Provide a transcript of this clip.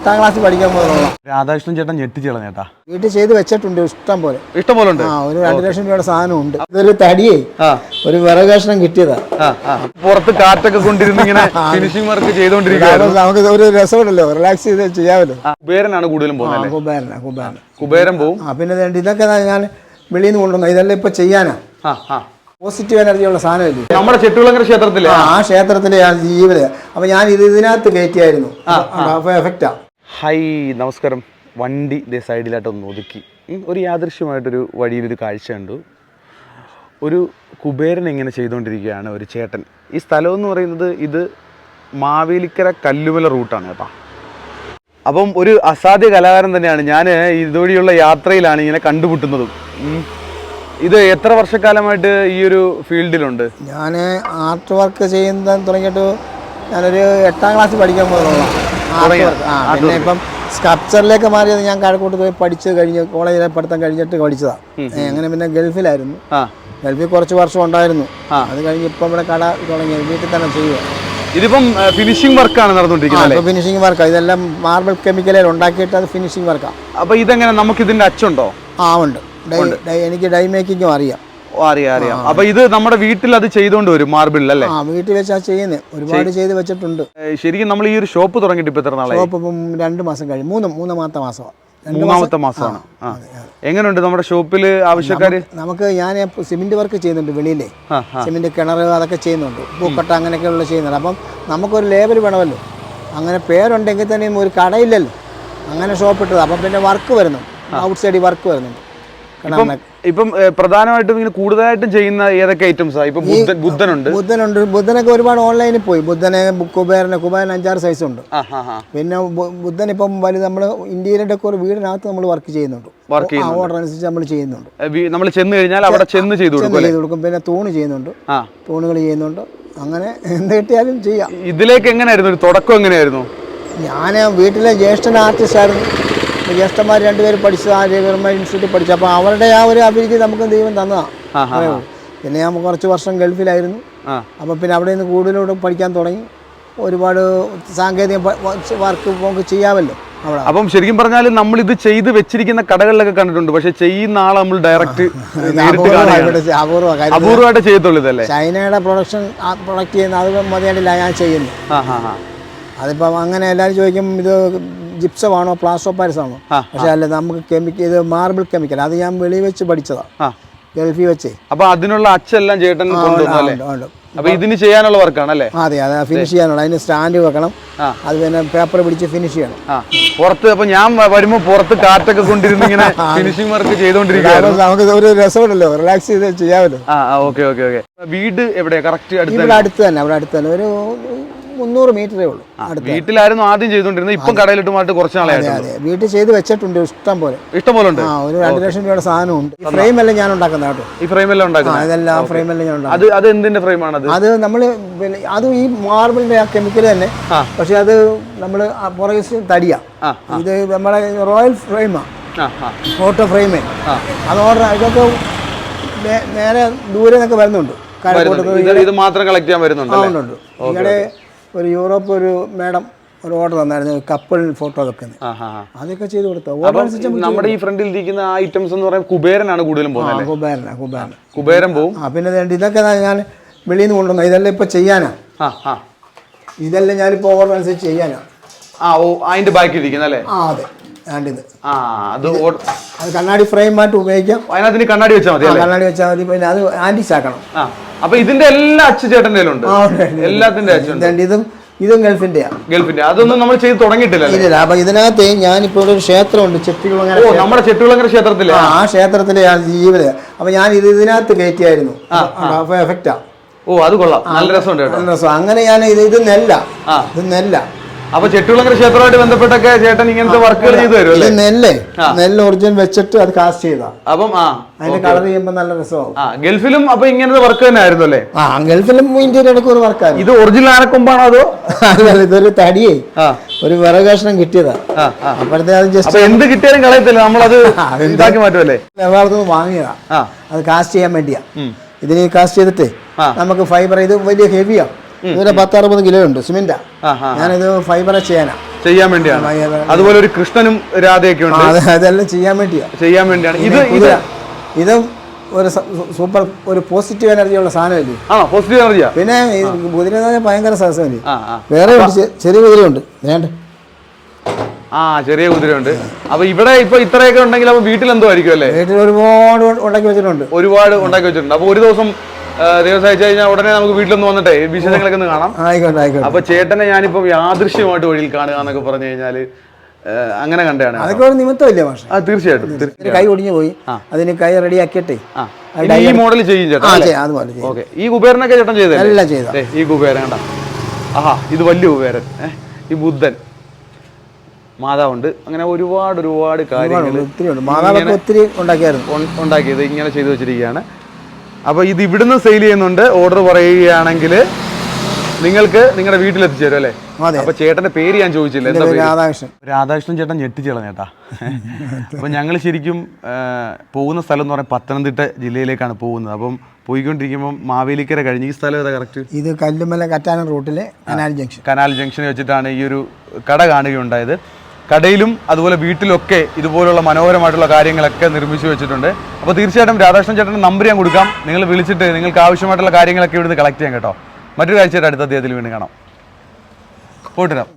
എട്ടാം ക്ലാസ്സിൽ പഠിക്കാൻ പോലുള്ള രാധാകൃഷ്ണൻ ചേട്ടൻ ഞെട്ടിച്ച് ചേട്ടാ വീട്ടിൽ ചെയ്ത് വെച്ചിട്ടുണ്ട് ഇഷ്ടം പോലെ. ഇഷ്ടം പോലെ ഉണ്ട്? ആ ഒരു രണ്ട് ലക്ഷം രൂപയുടെ സാധനം ഉണ്ട്. ഇതൊരു തടിയേ. ഒരു വിറകഷ്ണം കിട്ടിയതാ. പുറത്ത് കാറ്റൊക്കെ കൊണ്ടിരുന്ന് ഇങ്ങനെ ഫിനിഷിംഗ് വർക്ക് ചെയ്തോണ്ടിരിക്കുകയാണ് നമുക്ക് ഒരു രസമുണ്ടല്ലോ റിലാക്സ് ചെയ്ത് ചെയ്യാമല്ലോ. കുബേരനാണ് കൂടുതലും പോകുന്നത് കുബേരന കുബേരന. കുബേരൻ പോകും ആ പിന്നെ ഇതൊക്കെ ഞാൻ വെളിയിൽ നിന്ന് കൊണ്ടുവന്ന ഇതെല്ലാം ഇപ്പൊ ചെയ്യാനാ. പോസിറ്റീവ് എനർജിയുള്ള ഉള്ള സാധനമല്ലേ? നമ്മുടെ ചെട്ടുകുളങ്ങര ക്ഷേത്രത്തിലെ? ആ ക്ഷേത്രത്തിലെ ജീവിതം അപ്പൊ ഞാൻ ഇത് ഇതിനകത്ത് കയറ്റിയായിരുന്നു. എഫക്റ്റാ ഹൈ നമസ്കാരം. വണ്ടി ദേ സൈഡിലായിട്ട് ഒന്ന് ഒതുക്കി ഒരു യാദൃശ്യമായിട്ടൊരു വഴിയിലൊരു കാഴ്ച കണ്ടു. ഒരു കുബേരൻ ഇങ്ങനെ ചെയ്തുകൊണ്ടിരിക്കുകയാണ് ഒരു ചേട്ടൻ. ഈ സ്ഥലം എന്ന് പറയുന്നത് ഇത് മാവേലിക്കര കല്ലുമല റൂട്ടാണ് കേട്ടോ. അപ്പം ഒരു അസാധ്യ കലാകാരൻ തന്നെയാണ്. ഞാൻ ഇതുവഴിയുള്ള യാത്രയിലാണ് ഇങ്ങനെ കണ്ടുമുട്ടുന്നതും. ഇത് എത്ര വർഷക്കാലമായിട്ട് ഈ ഒരു ഫീൽഡിലുണ്ട്? ഞാൻ ആർട്ട് വർക്ക് ചെയ്യുന്ന തുടങ്ങിയിട്ട് ഞാനൊരു എട്ടാം ക്ലാസ് പഠിക്കാൻ പോകുന്നതാണ് പിന്നെ ഇപ്പം സ്കൾപ്ചറിലേക്ക് മാറിയത് ഞാൻ കാഴക്കൂട്ട് പോയി പഠിച്ച് കഴിഞ്ഞ് കോളേജിലെ പഠിത്തം കഴിഞ്ഞിട്ട് പഠിച്ചതാണ് അങ്ങനെ പിന്നെ ഗൾഫിലായിരുന്നു. ഗൾഫിൽ കുറച്ച് വർഷം ഉണ്ടായിരുന്നു. അത് കഴിഞ്ഞ് ഇപ്പം ഇവിടെ കട തുടങ്ങി. വീട്ടിൽ തന്നെ ചെയ്യുക ഇതിപ്പം ഫിനിഷിംഗ് വർക്കാണ് നടന്നുകൊണ്ടിരിക്കുന്നത് ഫിനിഷിംഗ് വർക്ക് വർക്കാണ് ഇതെല്ലാം മാർബിൾ കെമിക്കലിൽ ഉണ്ടാക്കിയിട്ട് അത് ഫിനിഷിംഗ് വർക്കാണ് അപ്പൊ ഇതെങ്ങനെ നമുക്ക് ഇതിന്റെ അച്ചുണ്ടോ? ആ ഉണ്ട്. എനിക്ക് ഡൈ മേക്കിങ്ങും അറിയാം. അറിയാം അറിയാം. അപ്പൊ ഇത് നമ്മുടെ വീട്ടിൽ അത് ചെയ്തോണ്ട് വരും മാർബിളിൽ അല്ലേ? ആ വീട്ടിൽ വെച്ചാ ചെയ്യുന്നത് ഒരുപാട് ചെയ്ത് വെച്ചിട്ടുണ്ട്. ശരിക്കും നമ്മൾ ഈ ഒരു ഷോപ്പ് തുടങ്ങിയിട്ട് ഇപ്പൊ എത്ര നാളായി? ഷോപ്പ് ഇപ്പം രണ്ട് മാസം കഴിഞ്ഞു. മൂന്ന് മൂന്നാമത്തെ മാസമാണ്. മൂന്നാമത്തെ മാസമാണ് എങ്ങനെയുണ്ട് നമ്മുടെ ഷോപ്പിൽ ആവശ്യക്കാര്? നമുക്ക് ഞാൻ സിമെന്റ് വർക്ക് ചെയ്യുന്നുണ്ട് വെളിയിലെ. സിമെന്റ് കിണർ അതൊക്കെ ചെയ്യുന്നുണ്ട്. പൂക്കട്ട അങ്ങനെയൊക്കെയുള്ള ചെയ്യുന്നുണ്ട്. അപ്പം നമുക്കൊരു ലേബൽ വേണമല്ലോ. അങ്ങനെ പേരുണ്ടെങ്കിൽ തന്നെയും ഒരു കടയില്ലല്ലോ. അങ്ങനെ ഷോപ്പ് ഇട്ടത്. അപ്പം പിന്നെ വർക്ക് വരുന്നു. ഔട്ട് സൈഡിൽ വർക്ക് വരുന്നുണ്ട്. ഇപ്പം ഇപ്പം പ്രധാനമായിട്ടും ഇങ്ങനെ കൂടുതലായിട്ടും ചെയ്യുന്ന ഏതൊക്കെ ഐറ്റംസാ ഇപ്പൊ ബുദ്ധൻ ബുദ്ധനുണ്ട്. ബുദ്ധനുണ്ട്. ബുദ്ധനൊക്കെ ഒരുപാട് ഓൺലൈനിൽ പോയി. ബുദ്ധനെ കുബേരനെ കുബേരൻ അഞ്ചാറ് സൈസ് ഉണ്ട്. പിന്നെ ബുദ്ധൻ ഇപ്പം വലുത് നമ്മൾ ഇന്ത്യയിലെ ഒരു വീടിനകത്ത് നമ്മൾ വർക്ക് ചെയ്യുന്നുണ്ട്. വർക്ക് ഓർഡർ അനുസരിച്ച് നമ്മൾ ചെയ്യുന്നുണ്ട്. നമ്മൾ ചെന്ന് കഴിഞ്ഞാൽ അവിടെ ചെന്ന് ചെയ്തു കൊടുക്കും പിന്നെ തൂണ് ചെയ്യുന്നുണ്ട്. തൂണുകൾ ചെയ്യുന്നുണ്ട്. അങ്ങനെ എന്ത് കിട്ടിയാലും ചെയ്യാം. ഇതിലേക്ക് എങ്ങനെയായിരുന്നു? ഒരു തുടക്കം എങ്ങനെയായിരുന്നു? ഞാൻ വീട്ടിലെ ജ്യേഷ്ഠൻ ആർട്ടിസ്റ്റ് ആയിരുന്നു. ജ്യേഷ്ഠന്മാർ രണ്ടുപേരും പഠിച്ചത് ആ രവിവർമ്മ ഇൻസ്റ്റിറ്റ്യൂട്ടിൽ പഠിച്ചു. അപ്പോൾ അവരുടെ ആ ഒരു അഭിരുചി നമുക്ക് ദൈവം തന്നതാണ് പിന്നെ ഞാൻ കുറച്ച് വർഷം ഗൾഫിലായിരുന്നു. അപ്പോൾ പിന്നെ അവിടെ നിന്ന് കൂടുതലോട് പഠിക്കാൻ തുടങ്ങി. ഒരുപാട് സാങ്കേതിക വർക്ക് നമുക്ക് ചെയ്യാമല്ലോ അപ്പം ശരിക്കും പറഞ്ഞാൽ നമ്മൾ ഇത് ചെയ്ത് വെച്ചിരിക്കുന്ന കടകളിലൊക്കെ കണ്ടിട്ടുണ്ട്. പക്ഷെ ചെയ്യുന്ന ആളെ നമ്മൾ ഡയറക്റ്റ് അപൂർവമായിട്ട് ചെയ്യത്തുള്ളൂ ഇതല്ലേ? ചൈനയുടെ പ്രൊഡക്ഷൻ പ്രൊഡക്റ്റ് ചെയ്യുന്ന അത് മതിയായിട്ടില്ല ഞാൻ ചെയ്യുന്നു. അതിപ്പം അങ്ങനെ എല്ലാവരും ചോദിക്കും ഇത് ജിപ്സമാണോ പ്ലാസ്റ്റോ പാരിസ് ആണോ പക്ഷെ അല്ല നമുക്ക് കെമിക്കൽ ഇത് മാർബിൾ കെമിക്കൽ അത് ഞാൻ വെളി വെച്ച് പഠിച്ചതാണ് ഗൾഫിൽ വെച്ചേ. അപ്പൊ അതിനുള്ള അച്ചെല്ലാം ചേട്ടൻ. അപ്പൊ ഇതിന് ചെയ്യാനുള്ള വർക്കാണ് അല്ലേ? അതെ അതെ ഫിനിഷ് ചെയ്യാനുള്ള. അതിന് സ്റ്റാൻഡ് വെക്കണം. അത് പിന്നെ പേപ്പർ പിടിച്ച് ഫിനിഷ് ചെയ്യണം. പുറത്ത് അപ്പൊ ഞാൻ വരുമ്പോ പുറത്ത് കാറ്റൊക്കെ കൊണ്ടിരുന്ന് ഇങ്ങനെ ഫിനിഷിംഗ് വർക്ക് ചെയ്തോണ്ടിരിക്കുകയാണ് നമുക്ക് ഒരു രസമുണ്ടല്ലോ. റിലാക്സ് ചെയ്ത് ചെയ്യാമല്ലോ. ആ ഓക്കെ ഓക്കെ ഓക്കെ. വീട് എവിടെയാ? കറക്റ്റ് അടുത്ത് തന്നെ? അവിടെ അടുത്ത് തന്നെ. ഒരു മുന്നൂറ് മീറ്ററേ ഉള്ളൂ വീട്ടിലായിരുന്നു ആദ്യം ചെയ്തുകൊണ്ടിരുന്നത്. ഇപ്പം കടയിലിട്ട് മാറ്റി കുറച്ച് നാളായിട്ട് അതെ വീട്ടിൽ ചെയ്ത് വെച്ചിട്ടുണ്ട്. ഇഷ്ടം പോലെ. ഇഷ്ടം പോലെ ഉണ്ട്? ആ ഒരു രണ്ട് ലക്ഷം രൂപയുടെ സാധനം ഉണ്ട്. ഫ്രെയിം എല്ലാം ഞാൻ ഉണ്ടാക്കുന്ന കേട്ടോ. ഈ ഫ്രെയിം എല്ലാം ആ ഉണ്ടാക്കുന്നത് അതെല്ലാം ഫ്രെയിം എല്ലാം ഞാൻ ഉണ്ടാക്കുന്നത് അത് അത് എന്തിന്റെ ഫ്രെയിമാണ് അത്? അത് നമ്മൾ അത് ഈ മാർബിളിന്റെ ആ കെമിക്കൽ തന്നെ. ആ. പക്ഷെ അത് നമ്മൾ പുറകെ തടിയാ. ആ ഇത് നമ്മുടെ റോയൽ ഫ്രെയിമാ. ആ ആ. ഫോട്ടോ ഫ്രെയിമേ. ആ. അത് ഓർഡർ ഇതൊക്കെ നേ- നേരെ ദൂരെ നിന്നൊക്കെ വരുന്നുണ്ട്. കാരക്കോട്ട് വരുന്നുണ്ട്. ഇത് ഇത് മാത്രം കളക്ട് ചെയ്യാൻ വരുന്നുണ്ട് അല്ലേ? ഉണ്ട് ഈയിടെ ഒരു യൂറോപ്പ് ഒരു മാഡം ഒരു ഓർഡർ തന്നായിരുന്നു കപ്പിൾ ഫോട്ടോ വെക്കുന്നത് ആ ആ ആ. അതൊക്കെ ചെയ്ത് കൊടുത്തു. ഓർഡർ നമ്മുടെ ഈ ഫ്രണ്ടിൽ ഇരിക്കുന്ന ആ ഐറ്റംസ് എന്ന് പറയുമ്പോൾ കുബേരനാണ് കൂടുതലും പോകുന്നത് ആ കുബേരന കുബേരന. കുബേരൻ പോകും ആ പിന്നെ ദേ ഇതൊക്കെ ഞാൻ വെളിയിൽ നിന്ന് കൊണ്ടുവന്ന. ഇതെല്ലാം ഇപ്പോൾ ചെയ്യാനാ. ഇതെല്ലാം ഞാനിപ്പോൾ ഓർഡർ അനുസരിച്ച് ചെയ്യാനാ. ആ ഓ അതിന്റെ ബാക്കി ഇരിക്കുന്ന അല്ലേ? ആ അതെ. ആണ്ടിത് ആ അത് അത് കണ്ണാടി ഫ്രെയിമായിട്ട് ഉപയോഗിക്കാം. അതിനകത്ത് ഇനി കണ്ണാടി വെച്ചാൽ മതി കണ്ണാടി വെച്ചാൽ മതി. പിന്നെ അത് ആന്റിസ് ആക്കണം ആ. അപ്പൊ ഇതിന്റെ എല്ലാ അച്ചു ചേട്ടന്റെ ഉണ്ട്. എല്ലാത്തിന്റെ അച്ചുണ്ട് ഇതും ഇതും ഗൾഫിന്റെയാ. ഗൾഫിന്റെ അതൊന്നും നമ്മൾ ചെയ്ത് തുടങ്ങിയിട്ടില്ല അപ്പൊ ഇതിനകത്ത് ഞാനിപ്പോ ഒരു ക്ഷേത്രമുണ്ട് ചെട്ടികുളങ്ങര നമ്മുടെ ചെട്ടികുളങ്ങര ക്ഷേത്രത്തിലെ? ആ ക്ഷേത്രത്തിലെ ആ ജീവിത. അപ്പൊ ഞാൻ ഇത് ഇതിനകത്ത് കയറ്റിയായിരുന്നു. എഫക്റ്റാ ഓ അത് കൊള്ളാം. നല്ല രസമുണ്ട് നല്ല രസം. അങ്ങനെ ഞാൻ ഇത് ഇത് നെല്ല ഇത് നെല്ല അപ്പൊ ചെട്ടുകുളങ്ങര ക്ഷേത്രമായിട്ട് ബന്ധപ്പെട്ടൊക്കെ ചേട്ടൻ ഇങ്ങനത്തെ വർക്കുകൾ ചെയ്തു തരും അല്ലേ നെല്ലേ നെല്ല് ഒറിജിൻ വെച്ചിട്ട് അത് കാസ്റ്റ് ചെയ്താ. അപ്പം ആ അതിന്റെ കളർ ചെയ്യുമ്പോൾ നല്ല രസമാവും. ആ ഗൾഫിലും അപ്പൊ ഇങ്ങനത്തെ വർക്ക് തന്നെ ആയിരുന്നു അല്ലേ? ആ ഗൾഫിലും ഇന്ത്യയിൽ ഇടയ്ക്ക് ഒരു വർക്കായിരുന്നു ഇത് ഒറിജിനൽ ആനക്കൊമ്പാണോ അതോ? അതല്ല ഇതൊരു തടിയേ. ഒരു വിറകഷ്ണം കിട്ടിയതാ. അപ്പോഴത്തെ അത് ജസ്റ്റ് എന്ത് കിട്ടിയാലും കളയത്തില്ല നമ്മളത് ഉണ്ടാക്കി മാറ്റുമല്ലേ നിന്ന് വാങ്ങിയതാ. അത് കാസ്റ്റ് ചെയ്യാൻ വേണ്ടിയാ. ഇതിനെ ഇതിന് കാസ്റ്റ് ചെയ്തിട്ട് നമുക്ക് ഫൈബർ ഇത് വലിയ ഹെവിയാ ഇതൊരു പത്ത് അറുപത് കിലോ ഉണ്ട് സിമെന്റാ. ഞാനിത് ഫൈബർ ചെയ്യാനാ. ചെയ്യാൻ വേണ്ടിയാണ്. അതുപോലെ ഒരു കൃഷ്ണനും രാധയൊക്കെ ഉണ്ട്. അതെല്ലാം ചെയ്യാൻ വേണ്ടിയാ. ചെയ്യാൻ വേണ്ടിയാണ്. ഇത് ഇത് ഇത് ഒരു സൂപ്പർ ഒരു പോസിറ്റീവ് എനർജി ഉള്ള സാധനമല്ലേ? ആണോ പോസിറ്റീവ് എനർജിയാ. പിന്നെ കുതിര ഭയങ്കര സാധനമല്ലേ വേറെ ചെറിയ കുതിരയുണ്ട്. വേണ്ട. ആ ചെറിയ കുതിര ഉണ്ട് അപ്പൊ ഇവിടെ ഇപ്പൊ ഇത്രയൊക്കെ ഉണ്ടെങ്കിൽ അപ്പൊ വീട്ടിൽ എന്തോ ആയിരിക്കും അല്ലേ? വീട്ടിൽ ഒരുപാട് ഉണ്ടാക്കി വെച്ചിട്ടുണ്ട്. ഒരുപാട് ഉണ്ടാക്കി വെച്ചിട്ടുണ്ട്. അപ്പൊ ഒരു ദിവസം ദിവസം അയച്ചു കഴിഞ്ഞാൽ ഉടനെ നമുക്ക് വീട്ടിലൊന്ന് വന്നിട്ടേ വിശേഷങ്ങളൊക്കെ ഒന്ന് കാണാം. ആയിക്കോട്ടെ ആയിക്കോട്ടെ. അപ്പൊ ചേട്ടനെ ഞാനിപ്പം യാദൃശ്യമായിട്ട് വഴിയിൽ കാണുക എന്നൊക്കെ പറഞ്ഞു കഴിഞ്ഞാൽ അങ്ങനെ കണ്ടാണ് അതൊക്കെ ഒരു നിമിത്തമില്ലേ പക്ഷേ ആ തീർച്ചയായിട്ടും കൈ ഒടിഞ്ഞു പോയി. അതിന് കൈ റെഡിയാക്കിയിട്ടേ ഈ മോഡൽ ചെയ്യും ഓക്കെ. ഈ കുബേരനൊക്കെ ചേട്ടൻ ചെയ്തേ എല്ലാം ചെയ്താ. ഈ കുബേരൻ കണ്ട. ആഹാ ഇത് വലിയ കുബേരൻ ഈ ബുദ്ധൻ. മാതാവുണ്ട്. അങ്ങനെ ഒരുപാട് ഒരുപാട് കാര്യങ്ങൾ ഒത്തിരി ഉണ്ട് മാതാവൊക്കെ ഒത്തിരി ഉണ്ടാക്കിയായിരുന്നു. ഉണ്ടാക്കിയത് ഇങ്ങനെ ചെയ്തു വെച്ചിരിക്കുകയാണ്. അപ്പോൾ ഇത് ഇവിടുന്ന് സെയിൽ ചെയ്യുന്നുണ്ട്. ഓർഡർ പറയുകയാണെങ്കിൽ നിങ്ങൾക്ക് നിങ്ങളുടെ വീട്ടിൽ എത്തിച്ചേരും അല്ലേ? അപ്പൊ ചേട്ടന്റെ പേര് ഞാൻ ചോദിച്ചില്ല. എന്താ പേര് പേര്? രാധാകൃഷ്ണൻ. രാധാകൃഷ്ണൻ ചേട്ടൻ ഞെട്ടിച്ചേളാം ചേട്ടാ അപ്പൊ ഞങ്ങൾ ശരിക്കും പോകുന്ന സ്ഥലം എന്ന് പറയുന്നത് പത്തനംതിട്ട ജില്ലയിലേക്കാണ് പോകുന്നത്. അപ്പം പോയിക്കൊണ്ടിരിക്കുമ്പോൾ മാവേലിക്കര കഴിഞ്ഞ്. ഈ സ്ഥലം ഏതാ കറക്റ്റ് ഇത് കല്ലുമല കറ്റാനം റൂട്ടിലെ കനാൽ ജംഗ്ഷൻ. കനാൽ ജംഗ്ഷനിൽ വെച്ചിട്ടാണ് ഈ ഒരു കട കാണുകയുണ്ടായത്. കടയിലും അതുപോലെ വീട്ടിലൊക്കെ ഇതുപോലുള്ള മനോഹരമായിട്ടുള്ള കാര്യങ്ങളൊക്കെ നിർമ്മിച്ചു വെച്ചിട്ടുണ്ട്. അപ്പോൾ തീർച്ചയായിട്ടും രാധാകൃഷ്ണൻ ചേട്ടന്റെ നമ്പർ ഞാൻ കൊടുക്കാം. നിങ്ങൾ വിളിച്ചിട്ട് നിങ്ങൾക്ക് ആവശ്യമായിട്ടുള്ള കാര്യങ്ങളൊക്കെ ഇവിടുന്ന് കളക്ട് ചെയ്യാം കേട്ടോ. മറ്റൊരു കാഴ്ചയുടെ അടുത്ത അദ്ദേഹത്തിൽ വീണ്ടും കാണാം. പോയിട്ട് വരാം.